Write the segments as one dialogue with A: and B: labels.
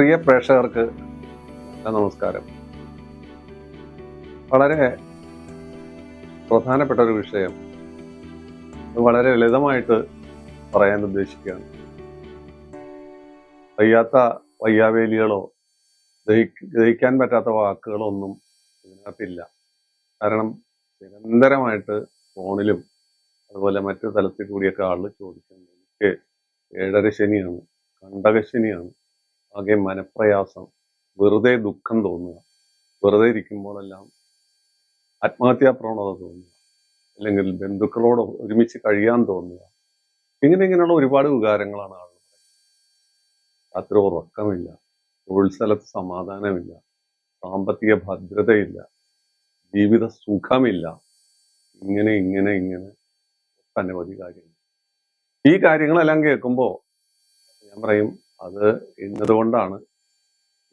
A: പ്രിയ പ്രേക്ഷകർക്ക് നമസ്കാരം. വളരെ പ്രധാനപ്പെട്ട ഒരു വിഷയം വളരെ ലളിതമായിട്ട് പറയാൻ ഉദ്ദേശിക്കുകയാണ്. വയ്യാത്ത വയ്യാവേലികളോ ദഹിക്ക- ദഹിക്കാൻ പറ്റാത്ത വാക്കുകളോ ഒന്നും ഇതിനകത്തില്ല. കാരണം നിരന്തരമായിട്ട് ഫോണിലും അതുപോലെ മറ്റു തലത്തിൽ കൂടിയൊക്കെ ആളുകൾ ചോദിക്കുന്നുണ്ട് എനിക്ക് ഏഴര ശനിയാണ് കണ്ടകശനിയാണ് ആകെ മനപ്രയാസം വെറുതെ ദുഃഖം തോന്നുക വെറുതെ ഇരിക്കുമ്പോഴെല്ലാം ആത്മഹത്യാ പ്രവണത തോന്നുക അല്ലെങ്കിൽ ബന്ധുക്കളോട് ഒരുമിച്ച് കഴിയാൻ തോന്നുക. ഇങ്ങനെ ഇങ്ങനെയുള്ള ഒരുപാട് വികാരങ്ങളാണ് ആളുകൾ രാത്രി ഉറക്കമില്ല തൊഴിൽ സ്ഥലത്ത് സമാധാനമില്ല സാമ്പത്തിക ഭദ്രതയില്ല ജീവിത സുഖമില്ല. ഇങ്ങനെ ഇങ്ങനെ ഇങ്ങനെ അനവധി കാര്യങ്ങൾ. ഈ കാര്യങ്ങളെല്ലാം കേൾക്കുമ്പോൾ ഞാൻ പറയും അത് ഇന്നതുകൊണ്ടാണ്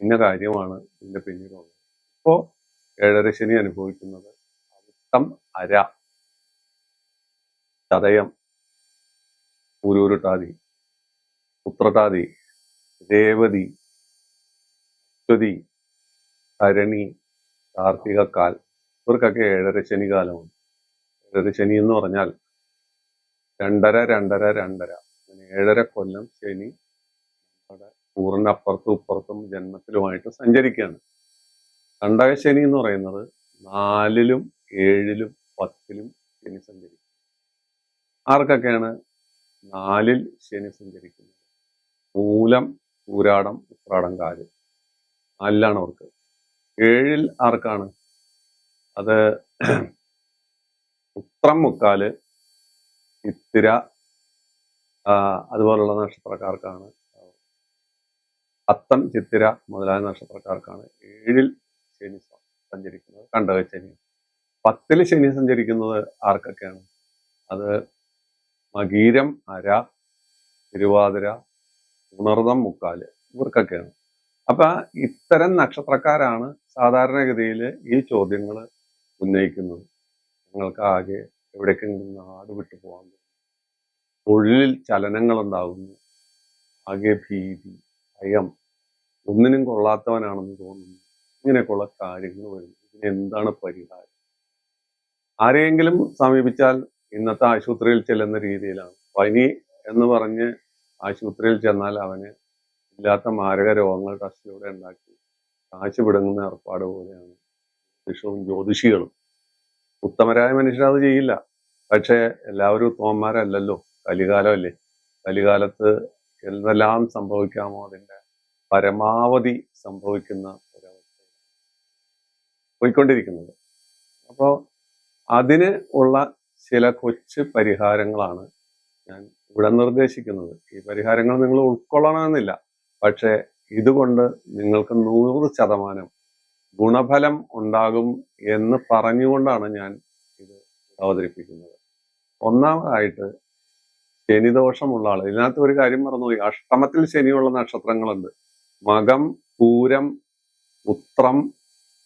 A: ഇന്ന കാര്യമാണ് ഇതിന്റെ പിന്നിലുള്ളത്. ഇപ്പോ ഏഴര ശനി അനുഭവിക്കുന്നത് അവിട്ടം അര. ചതയം ഊരൂരുട്ടാതി ഉത്രട്ടാതി രേവതി അശ്വതി കരണി കാർത്തികക്കാൽ. ഇവർക്കൊക്കെ ഏഴര ശനി കാലമാണ്. ഏഴര ശനി എന്ന് പറഞ്ഞാൽ രണ്ടര രണ്ടര രണ്ടര. ഏഴര കൊല്ലം ശനി പൂറിന്റെ അപ്പുറത്തും ഇപ്പുറത്തും ജന്മത്തിലുമായിട്ട് സഞ്ചരിക്കുകയാണ്. കണ്ടക ശനി എന്ന് പറയുന്നത് നാലിലും ഏഴിലും പത്തിലും ശനി സഞ്ചരിക്കും. ആർക്കൊക്കെയാണ് നാലിൽ ശനി സഞ്ചരിക്കുന്നത്? മൂലം പൂരാടം ഉത്രാടം കാൽ നാലിലാണ് അവർക്ക്. ഏഴിൽ ആർക്കാണ്? അത് ഉത്രം മുക്കാൽ ഇത്തിര അതുപോലുള്ള നക്ഷത്രക്കാർക്കാണ് അത്തം ചിത്തിര മുതലായ നക്ഷത്രക്കാർക്കാണ് ഏഴിൽ ശനി സഞ്ചരിക്കുന്നത്. കണ്ടക ശനി? പത്തിൽ ശനി സഞ്ചരിക്കുന്നത് ആർക്കൊക്കെയാണ്? അത് മകീരം അര തിരുവാതിര ഉണർദം മുക്കാൽ ഇവർക്കൊക്കെയാണ്. അപ്പൊ ഇത്തരം നക്ഷത്രക്കാരാണ് സാധാരണഗതിയിൽ ഈ ചോദ്യങ്ങൾ ഉന്നയിക്കുന്നത്. നിങ്ങൾക്ക് ആകെ എവിടേക്കെങ്കിലും നാട് വിട്ടു പോകാൻ തൊഴിലിൽ ചലനങ്ങൾ ഉണ്ടാകുന്നു ആകെ ഭീതി. ഭയം. ഒന്നിനും കൊള്ളാത്തവനാണെന്ന് തോന്നുന്നു. ഇങ്ങനെയൊക്കെയുള്ള കാര്യങ്ങൾ വരുന്നു. ഇതിന് എന്താണ് പരിഹാരം? ആരെയെങ്കിലും സമീപിച്ചാൽ ഇന്നത്തെ ആശുപത്രിയിൽ ചെല്ലുന്ന രീതിയിലാണ്. പനി എന്ന് പറഞ്ഞ് ആശുപത്രിയിൽ ചെന്നാൽ അവന് ഇല്ലാത്ത മാരക രോഗങ്ങൾ ടെസ്റ്റിലൂടെ ഉണ്ടാക്കി കാശ് പിടുങ്ങുന്ന ഏർപ്പാട് പോലെയാണ് ജ്യോതിഷവും ജ്യോതിഷികളും. ഉത്തമരായ മനുഷ്യർ അത് ചെയ്യില്ല. പക്ഷേ എല്ലാവരും ഉത്തമന്മാരല്ലല്ലോ. കലികാലമല്ലേ കലികാലത്ത് എന്തെല്ലാം സംഭവിക്കാമോ അതിന്റെ പരമാവധി സംഭവിക്കുന്ന ഒരവസ്ഥ പോയിക്കൊണ്ടിരിക്കുന്നത്. അപ്പോൾ അതിന് ഉള്ള ചില കൊച്ച് പരിഹാരങ്ങളാണ് ഞാൻ ഇവിടെ നിർദ്ദേശിക്കുന്നത്. ഈ പരിഹാരങ്ങൾ നിങ്ങൾ ഉൾക്കൊള്ളണമെന്നില്ല. പക്ഷേ ഇതുകൊണ്ട് നിങ്ങൾക്ക് നൂറ് ശതമാനം ഗുണഫലം ഉണ്ടാകും എന്ന് പറഞ്ഞുകൊണ്ടാണ് ഞാൻ ഇത് അവതരിപ്പിക്കുന്നത്. ഒന്നാമതായിട്ട് ശനിദോഷമുള്ള ആൾ ഇതിനകത്ത് ഒരു കാര്യം മറന്നുപോയി. അഷ്ടമത്തിൽ ശനിയുള്ള നക്ഷത്രങ്ങളുണ്ട്. മകം പൂരം ഉത്രം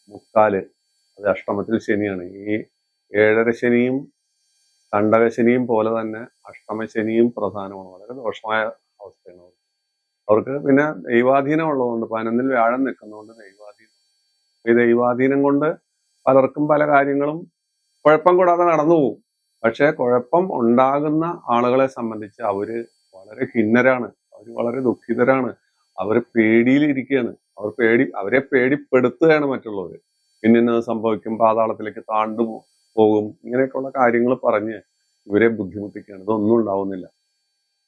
A: മുക്കാൽ. അത് അഷ്ടമത്തിൽ ശനിയാണ്. ഈ ഏഴര ശനിയും കണ്ടകശനിയും പോലെ തന്നെ അഷ്ടമശനിയും പ്രധാനമാണ്. വളരെ ദോഷമായ അവസ്ഥയാണ് അവർക്ക്. പിന്നെ ദൈവാധീനം ഉള്ളതുകൊണ്ട് പതിനൊന്നിൽ വ്യാഴം നിൽക്കുന്നതുകൊണ്ട് ദൈവാധീനം. ഈ ദൈവാധീനം കൊണ്ട് പലർക്കും പല കാര്യങ്ങളും കുഴപ്പം കൂടാതെ നടന്നു പോകും. പക്ഷെ കുഴപ്പം ഉണ്ടാകുന്ന ആളുകളെ സംബന്ധിച്ച് അവർ വളരെ ഖിന്നരാണ്. അവർ വളരെ ദുഃഖിതരാണ്. അവർ പേടിയിലിരിക്കുകയാണ് അവർ പേടി അവരെ പേടിപ്പെടുത്തുകയാണ് മറ്റുള്ളവർ ഇന്നത് സംഭവിക്കും പാതാളത്തിലേക്ക് താണ്ടു പോകും. ഇങ്ങനെയൊക്കെയുള്ള കാര്യങ്ങൾ പറഞ്ഞ് ഇവരെ ബുദ്ധിമുട്ടിക്കുകയാണ്. ഇതൊന്നും ഉണ്ടാവുന്നില്ല.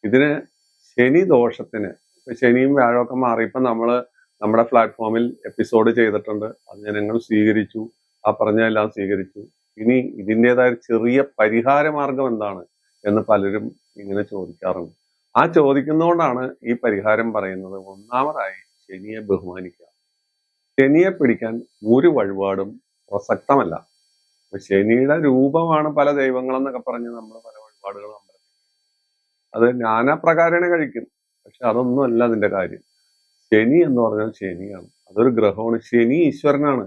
A: ഇതിന് ശനി ദോഷത്തിന് ഇപ്പൊ ശനിയും വ്യാഴമൊക്കെ മാറിയപ്പോ നമ്മൾ നമ്മുടെ പ്ലാറ്റ്ഫോമിൽ എപ്പിസോഡ് ചെയ്തിട്ടുണ്ട്. അത് ജനങ്ങൾ സ്വീകരിച്ചു. ആ പറഞ്ഞ എല്ലാം സ്വീകരിച്ചു. ഇനി ഇതിന്റെതായ ചെറിയ പരിഹാര മാർഗം എന്താണ് എന്ന് പലരും ഇങ്ങനെ ചോദിക്കാറുണ്ട്. ആ ചോദിക്കുന്നതുകൊണ്ടാണ് ഈ പരിഹാരം പറയുന്നത് ഒന്നാമതായി ശനിയെ ബഹുമാനിക്കുക. ശനിയെ പിടിക്കാൻ ഒരു വഴിപാടും പ്രസക്തമല്ല. ശനിയുടെ രൂപമാണ് പല ദൈവങ്ങളെന്നൊക്കെ പറഞ്ഞ് നമ്മൾ പല വഴിപാടുകളും അമ്പലത്തിൽ അത് നാനാപ്രകാരേണ കഴിക്കും. പക്ഷെ അതൊന്നുമല്ല അതിന്റെ കാര്യം. ശനി എന്ന് പറഞ്ഞാൽ ശനിയാണ്. അതൊരു ഗ്രഹമാണ്. ശനി ഈശ്വരനാണ്.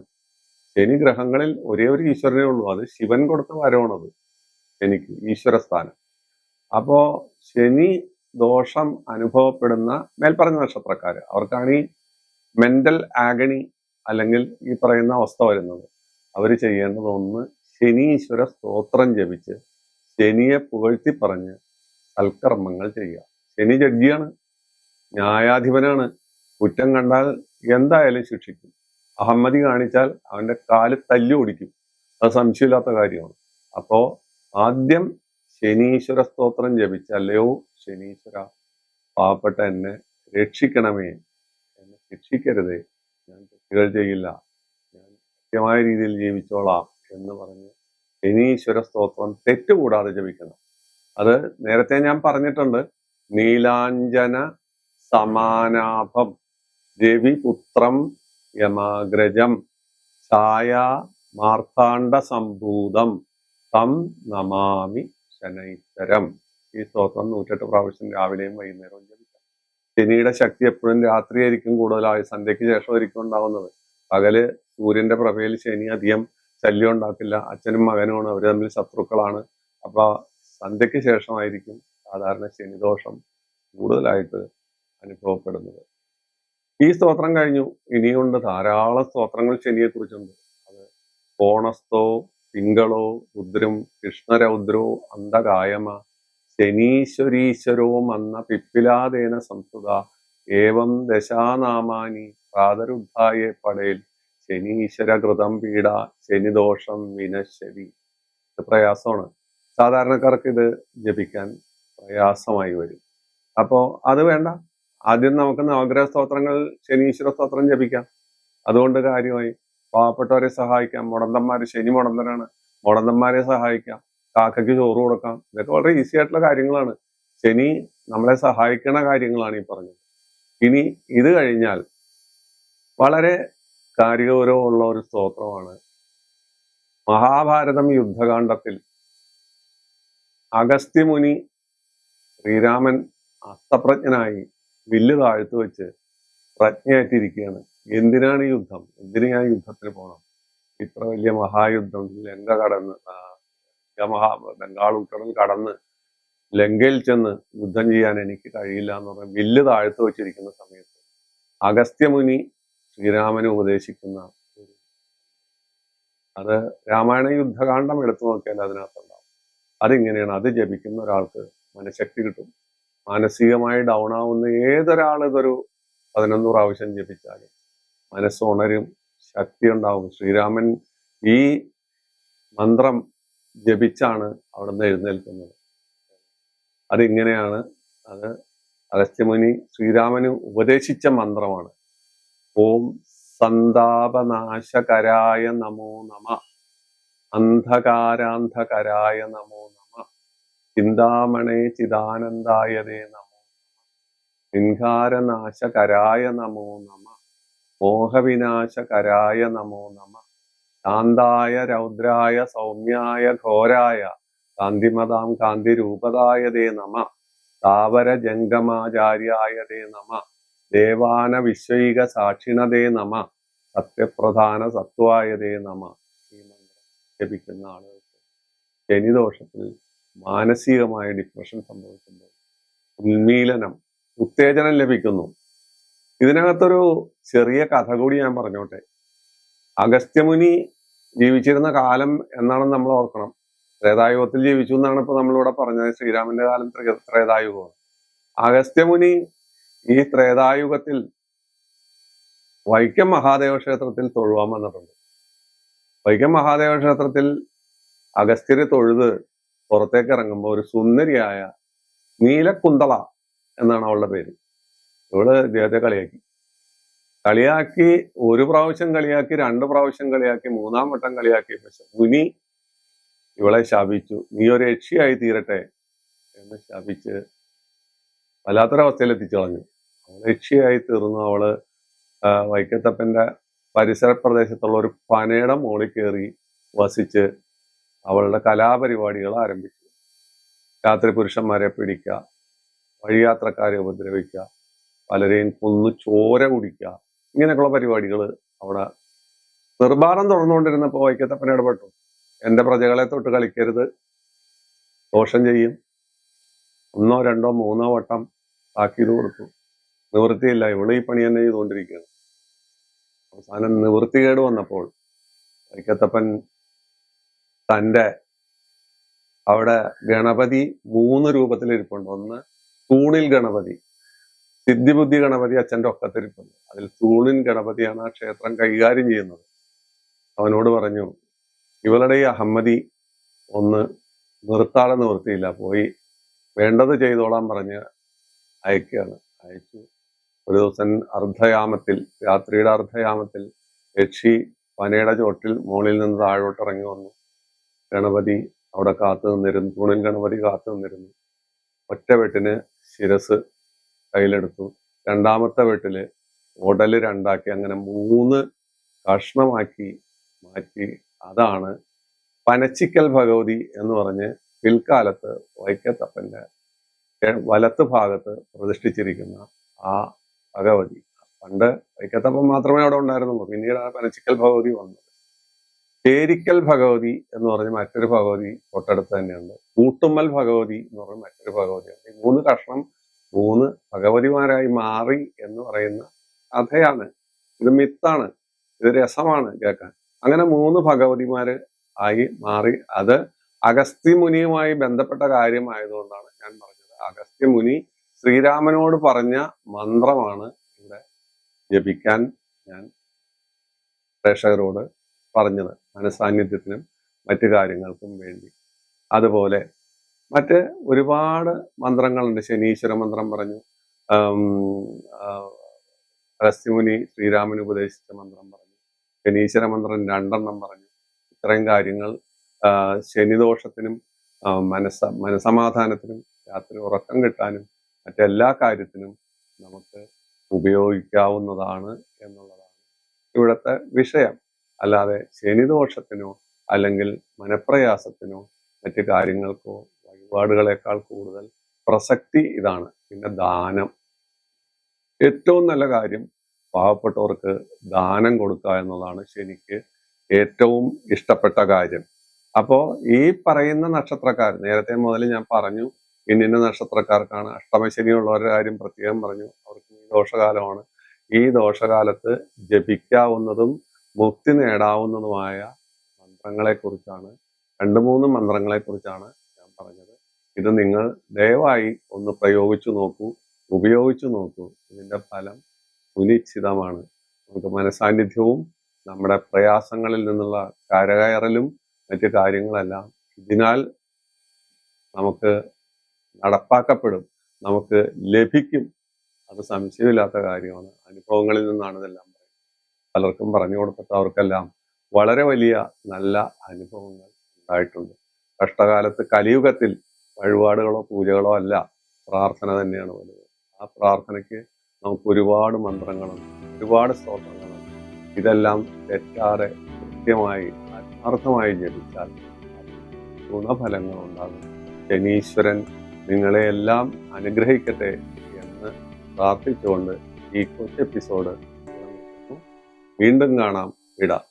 A: ശനി ഗ്രഹങ്ങളിൽ ഒരേ ഒരു ഈശ്വരനേ ഉള്ളൂ. അത് ശിവൻ കൊടുത്ത വരവാണത് ശനിക്ക് ഈശ്വരസ്ഥാനം. അപ്പോ ശനി ദോഷം അനുഭവപ്പെടുന്ന മേൽപ്പറഞ്ഞ നക്ഷത്രക്കാർ അവർക്കാണ് ഈ മെന്റൽ ആഗണി അല്ലെങ്കിൽ ഈ പറയുന്ന അവസ്ഥ വരുന്നത്. അവർ ചെയ്യേണ്ടത് ഒന്ന് ശനീശ്വര സ്തോത്രം ജപിച്ച് ശനിയെ പുകഴ്ത്തി പറഞ്ഞ് സൽക്കർമ്മങ്ങൾ ചെയ്യുക. ശനി ജഡ്ജിയാണ് ന്യായാധിപനാണ്. കുറ്റം കണ്ടാൽ എന്തായാലും ശിക്ഷിക്കും. അഹമ്മതി കാണിച്ചാൽ അവന്റെ കാൽ തല്ലി ഓടിക്കും. അത് സംശയമില്ലാത്ത കാര്യമാണ്. അപ്പോ ആദ്യം ശനീശ്വര സ്തോത്രം ജപിച്ച അല്ലയോ ശനീശ്വര പാവപ്പെട്ട എന്നെ രക്ഷിക്കണമേ എന്നെ ശിക്ഷിക്കരുതേ ഞാൻ തെറ്റുകൾ ചെയ്യില്ല ഞാൻ കൃത്യമായ രീതിയിൽ ജീവിച്ചോളാം എന്ന് പറഞ്ഞ് ശനീശ്വര സ്തോത്രം തെറ്റുകൂടാതെ ജപിക്കണം. അത് നേരത്തെ ഞാൻ പറഞ്ഞിട്ടുണ്ട് നീലാഞ്ജന സമാനാഭം രവിപുത്രം യമാഗ്രജം ഛായ മാർത്താണ്ഡ സംഭൂതം തം നമാമി ശനൈശ്വരം ഈ സ്തോത്രം നൂറ്റെട്ട് പ്രാവശ്യം രാവിലെയും വൈകുന്നേരവും ജപിക്കാം. ശനിയുടെ ശക്തി എപ്പോഴും രാത്രിയായിരിക്കും കൂടുതലായി സന്ധ്യയ്ക്ക് ശേഷം ആയിരിക്കും ഉണ്ടാവുന്നത്. പകൽ സൂര്യന്റെ പ്രഭയിൽ ശനി അധികം ശല്യം ഉണ്ടാക്കില്ല. അച്ഛനും മകനുമാണ് അവർ തമ്മിൽ ശത്രുക്കളാണ്. അപ്പൊ സന്ധ്യയ്ക്ക് ശേഷമായിരിക്കും സാധാരണ ശനിദോഷം കൂടുതലായിട്ട് അനുഭവപ്പെടുന്നത്. ഈ സ്തോത്രം കഴിഞ്ഞു. ഇനിയുണ്ട് ധാരാളം സ്തോത്രങ്ങൾ ശനിയെ കുറിച്ചുണ്ട് അത് കോണസ്തോ പിങ്കളോ രുദ്രം കൃഷ്ണരൗദ്രോ അന്ധകായമ ശനീശ്വരീശ്വരോ മന്ന പിപ്പിലാദേന സംസ്തുത ഏവം ദശാനാമാനി പ്രാതരുദ്ധായ പടയിൽ ശനീശ്വരകൃതം പീഡ ശനിദോഷം വിനശ്ശരി ഇത് പ്രയാസമാണ്. സാധാരണക്കാർക്ക് ഇത് ജപിക്കാൻ പ്രയാസമായി വരും. അപ്പോ അത് വേണ്ട. ആദ്യം നമുക്ക് നവഗ്രഹ സ്തോത്രങ്ങൾ ശനീശ്വര സ്തോത്രം ജപിക്കാം. അതുകൊണ്ട് കാര്യമായി പാവപ്പെട്ടവരെ സഹായിക്കാം. മുടന്തന്മാര് ശനി മുടന്തനാണ്. മുടന്തന്മാരെ സഹായിക്കാം. കാക്കയ്ക്ക് ചോറ് കൊടുക്കാം. ഇതൊക്കെ വളരെ ഈസി ആയിട്ടുള്ള കാര്യങ്ങളാണ്. ശനി നമ്മളെ സഹായിക്കുന്ന കാര്യങ്ങളാണ് ഈ പറഞ്ഞത്. ഇനി ഇത് കഴിഞ്ഞാൽ വളരെ കാര്യഗൗരവമുള്ള ഒരു സ്തോത്രമാണ്. മഹാഭാരതം യുദ്ധകാണ്ഡത്തിൽ അഗസ്ത്യമുനി ശ്രീരാമൻ അസ്തപ്രജ്ഞനായി വില്ല് താഴ്ത്തു വെച്ച് പ്രജ്ഞയായിട്ടിരിക്കുകയാണ്. എന്തിനാണ് ഈ യുദ്ധം? എന്തിനു ഞാൻ യുദ്ധത്തിന് പോകണം ഇത്ര വലിയ മഹായുദ്ധം ലങ്ക കടന്ന് മഹാ ബംഗാൾ ഉൾക്കടൽ കടന്ന് ലങ്കയിൽ ചെന്ന് യുദ്ധം ചെയ്യാൻ എനിക്ക് കഴിയില്ല എന്ന് പറഞ്ഞ വില്ല് താഴ്ത്തു വെച്ചിരിക്കുന്ന സമയത്ത് അഗസ്ത്യമുനി ശ്രീരാമന് ഉപദേശിക്കുന്ന അത് രാമായണ യുദ്ധകാന്ഡം എടുത്തു നോക്കിയാൽ അതിനകത്തുണ്ടാവും. അതിങ്ങനെയാണ് അത് ജപിക്കുന്ന ഒരാൾക്ക് മനഃശക്തി കിട്ടും. മാനസികമായി ഡൗൺ ആവുന്ന ഏതൊരാൾ ഇതൊരു പതിനൊന്ന് പ്രാവശ്യം ജപിച്ചാലും മനസ്സുണരും ശക്തി ഉണ്ടാവും. ശ്രീരാമൻ ഈ മന്ത്രം ജപിച്ചാണ് അവിടുന്ന് എഴുന്നേൽക്കുന്നത്. അതിങ്ങനെയാണ് അത് അഗസ്ത്യമുനി ശ്രീരാമന് ഉപദേശിച്ച മന്ത്രമാണ്. ഓം സന്താപനാശകരായ നമോ നമ. അന്ധകാരാന്ധകരായ നമ ചിന്താമണേ ചിദാനന്ദായതേ നമോ ഹിൻകാരനാശകരായ നമോ നമ. മോഹവിനാശകരായ നമോ നമ. ശാന്തായ രൗദ്രായ സൗമ്യായ ഘോരായ കാന്തിമതാം കാന്തിരൂപതായതേ നമ. താവര ജംഗമാചാര്യായതേ നമ. ദേവാന വിശ്വൈക സാക്ഷിണതേ നമ. സത്യപ്രധാന സത്വായതേ നമ. ഈ മന്ത്രം ജപിക്കുന്ന ആളുകൾക്ക് ശനിദോഷത്തിൽ മാനസികമായ ഡിപ്രഷൻ സംഭവിക്കുമ്പോൾ ഉന്മീലനം ഉത്തേജനം ലഭിക്കുന്നു. ഇതിനകത്തൊരു ചെറിയ കഥ കൂടി ഞാൻ പറഞ്ഞോട്ടെ. അഗസ്ത്യമുനി ജീവിച്ചിരുന്ന കാലം എന്നാണ് നമ്മൾ ഓർക്കണം. ത്രേതായുഗത്തിൽ ജീവിച്ചു എന്നാണ് ഇപ്പൊ നമ്മളിവിടെ പറഞ്ഞത്. ശ്രീരാമന്റെ കാലം ത്രേതായുഗമാണ്. അഗസ്ത്യമുനി ഈ ത്രേതായുഗത്തിൽ വൈക്കം മഹാദേവ ക്ഷേത്രത്തിൽ തൊഴുവാൻ വന്നിട്ടുണ്ട്. വൈക്കം മഹാദേവ ക്ഷേത്രത്തിൽ അഗസ്ത്യരെ തൊഴുത് പുറത്തേക്ക് ഇറങ്ങുമ്പോൾ ഒരു സുന്ദരിയായ നീലക്കുന്തള എന്നാണ് അവളുടെ പേര്. ഇവൾ ഇദ്ദേഹത്തെ കളിയാക്കി. കളിയാക്കി ഒരു പ്രാവശ്യം കളിയാക്കി രണ്ട് പ്രാവശ്യം കളിയാക്കി മൂന്നാം വട്ടം കളിയാക്കി. പക്ഷെ മുനി ഇവളെ ശാപിച്ചു. നീ ഒരു യക്ഷിയായി തീരട്ടെ എന്ന് ശാപിച്ച് വല്ലാത്തൊരവസ്ഥയിൽ എത്തിച്ചു കളഞ്ഞു. അവൾ യക്ഷിയായി തീർന്നു. അവൾ വൈക്കത്തപ്പന്റെ പരിസര പ്രദേശത്തുള്ള ഒരു പനയുടെ മുകളിൽ കയറി വസിച്ച് അവളുടെ കലാപരിപാടികൾ ആരംഭിച്ചു രാത്രി പുരുഷന്മാരെ പിടിക്കുക. വഴിയാത്രക്കാരെ ഉപദ്രവിക്കുക. പലരെയും കൊന്നു ചോര കുടിക്കുക. ഇങ്ങനെയൊക്കെയുള്ള പരിപാടികൾ അവിടെ നിർബാധം തുടർന്നുകൊണ്ടിരുന്നപ്പോൾ വൈക്കത്തപ്പൻ ഇടപെട്ടു. എന്റെ പ്രജകളെ തൊട്ട് കളിക്കരുത്. ദോഷം ചെയ്യും. ഒന്നോ രണ്ടോ മൂന്നോ വട്ടം താക്കീത് കൊടുത്തു. നിവൃത്തിയില്ല. ഇവൾ ഈ പണി തന്നെ ചെയ്തുകൊണ്ടിരിക്കുകയാണ്. അവസാനം നിവൃത്തികേട് വന്നപ്പോൾ വൈക്കത്തപ്പൻ തന്റെ അവിടെ ഗണപതി മൂന്ന് രൂപത്തിലിരിപ്പുണ്ട്. ഒന്ന് തൂണിൽ ഗണപതി സിദ്ധിബുദ്ധി ഗണപതി അച്ഛന്റെ ഒക്കത്തിരിപ്പുണ്ട്. അതിൽ തൂണിൻ ഗണപതിയാണ് ആ ക്ഷേത്രം കൈകാര്യം ചെയ്യുന്നത്. അവനോട് പറഞ്ഞു ഇവളുടെ ഈ അഹമ്മദി ഒന്ന് നിർത്താതെ നിവൃത്തിയില്ല പോയി വേണ്ടത് ചെയ്തോളാൻ പറഞ്ഞ് അയക്കുകയാണ്. അയച്ചു. ഒരു ദിവസം അർദ്ധയാമത്തിൽ രാത്രിയുടെ അർദ്ധയാമത്തിൽ യക്ഷി പനയുടെ ചോട്ടിൽ മുകളിൽ നിന്ന് താഴോട്ട് ഇറങ്ങി വന്നു. ഗണപതി അവിടെ കാത്തു നിന്നിരുന്നു. തൂണിൽ ഗണപതി കാത്തു നിന്നിരുന്നു. ഒറ്റ വെട്ടിന് ശിരസ് കയ്യിലെടുത്തു. രണ്ടാമത്തെ വെട്ടിൽ ഉടൽ രണ്ടാക്കി അങ്ങനെ മൂന്ന് കഷ്ണമാക്കി മാറ്റി. അതാണ് പനച്ചിക്കൽ ഭഗവതി എന്ന് പറഞ്ഞ് പിൽക്കാലത്ത് വൈക്കത്തപ്പന്റെ വലത്ത് ഭാഗത്ത് പ്രതിഷ്ഠിച്ചിരിക്കുന്ന ആ ഭഗവതി. പണ്ട് വൈക്കത്തപ്പൻ മാത്രമേ അവിടെ ഉണ്ടായിരുന്നുള്ളൂ. പിന്നീട് ആ പനച്ചിക്കൽ ഭഗവതി വന്നത് ചേരിക്കൽ ഭഗവതി എന്ന് പറഞ്ഞ മറ്റൊരു ഭഗവതി തൊട്ടടുത്ത് തന്നെയുണ്ട്. കൂട്ടുമ്മൽ ഭഗവതി എന്ന് പറഞ്ഞ മറ്റൊരു ഭഗവതിയുണ്ട്. മൂന്ന് കഷ്ണം മൂന്ന് ഭഗവതിമാരായി മാറി എന്ന് പറയുന്ന കഥയാണ്. ഇത് മിത്താണ്. ഇത് രസമാണ് കേൾക്കാൻ. അങ്ങനെ മൂന്ന് ഭഗവതിമാര് ആയി മാറി. അത് അഗസ്ത്യ മുനിയുമായി ബന്ധപ്പെട്ട കാര്യമായതുകൊണ്ടാണ് ഞാൻ പറഞ്ഞത്. അഗസ്ത്യ മുനി ശ്രീരാമനോട് പറഞ്ഞ മന്ത്രമാണ് ഇവിടെ ജപിക്കാൻ ഞാൻ പ്രേക്ഷകരോട് പറഞ്ഞത് മനസാന്നിധ്യത്തിനും മറ്റു കാര്യങ്ങൾക്കും വേണ്ടി. അതുപോലെ മറ്റ് ഒരുപാട് മന്ത്രങ്ങളുണ്ട്. ശനീശ്വര മന്ത്രം പറഞ്ഞു. രസ്യമുനി ശ്രീരാമൻ ഉപദേശിച്ച മന്ത്രം പറഞ്ഞു. ശനീശ്വര മന്ത്രം രണ്ടെണ്ണം പറഞ്ഞു. ഇത്രയും കാര്യങ്ങൾ ശനിദോഷത്തിനും മനസ്സ മനസമാധാനത്തിനും രാത്രി ഉറക്കം കിട്ടാനും മറ്റെല്ലാ കാര്യത്തിനും നമുക്ക് ഉപയോഗിക്കാവുന്നതാണ് എന്നുള്ളതാണ് ഇവിടുത്തെ വിഷയം. അല്ലാതെ ശനിദോഷത്തിനോ അല്ലെങ്കിൽ മനപ്രയാസത്തിനോ മറ്റു കാര്യങ്ങൾക്കോ വഴിപാടുകളെക്കാൾ കൂടുതൽ പ്രസക്തി ഇതാണ്. പിന്നെ ദാനം. ഏറ്റവും നല്ല കാര്യം പാവപ്പെട്ടവർക്ക് ദാനം കൊടുക്കുക എന്നുള്ളതാണ് ശനിക്ക് ഏറ്റവും ഇഷ്ടപ്പെട്ട കാര്യം. അപ്പോൾ ഈ പറയുന്ന നക്ഷത്രക്കാർ നേരത്തെ മുതൽ ഞാൻ പറഞ്ഞു ഇന്നിന്ന നക്ഷത്രക്കാർക്കാണ് അഷ്ടമശനി ഉള്ളവരുടെ കാര്യം പ്രത്യേകം പറഞ്ഞു. അവർക്ക് ഈ ദോഷകാലമാണ്. ഈ ദോഷകാലത്ത് ജപിക്കാവുന്നതും മുക്തി നേടാവുന്നതുമായ മന്ത്രങ്ങളെ കുറിച്ചാണ് രണ്ട് മൂന്ന് മന്ത്രങ്ങളെ കുറിച്ചാണ് ഞാൻ പറഞ്ഞത്. ഇത് നിങ്ങൾ ദയവായി ഒന്ന് പ്രയോഗിച്ചു നോക്കൂ ഉപയോഗിച്ചു നോക്കൂ. ഇതിന്റെ ഫലം സുനിശ്ചിതമാണ്. നമുക്ക് മനസാന്നിധ്യവും നമ്മുടെ പ്രയാസങ്ങളിൽ നിന്നുള്ള കരകയറലും മറ്റു കാര്യങ്ങളെല്ലാം ഇതിനാൽ നമുക്ക് നടപ്പാക്കപ്പെടും നമുക്ക് ലഭിക്കും. അത് സംശയമില്ലാത്ത കാര്യമാണ്. അനുഭവങ്ങളിൽ നിന്നാണ് ഇതെല്ലാം പലർക്കും പറഞ്ഞു കൊടുത്തിട്ട് അവർക്കെല്ലാം വളരെ വലിയ നല്ല അനുഭവങ്ങൾ ഉണ്ടായിട്ടുണ്ട്. കഷ്ടകാലത്ത് കലിയുഗത്തിൽ വഴിപാടുകളോ പൂജകളോ അല്ല പ്രാർത്ഥന തന്നെയാണ് വലുത്. ആ പ്രാർത്ഥനയ്ക്ക് നമുക്ക് ഒരുപാട് മന്ത്രങ്ങളും ഒരുപാട് സ്തോത്രങ്ങളും ഇതെല്ലാം തെറ്റാതെ കൃത്യമായി ആത്മാർത്ഥമായി ജപിച്ചാൽ ഗുണഫലങ്ങൾ ഉണ്ടാകും. ശനീശ്വരൻ നിങ്ങളെയെല്ലാം അനുഗ്രഹിക്കട്ടെ എന്ന് പ്രാർത്ഥിച്ചുകൊണ്ട് ഈ കൊച്ചു എപ്പിസോഡ് വീണ്ടും കാണാം. ഇടാം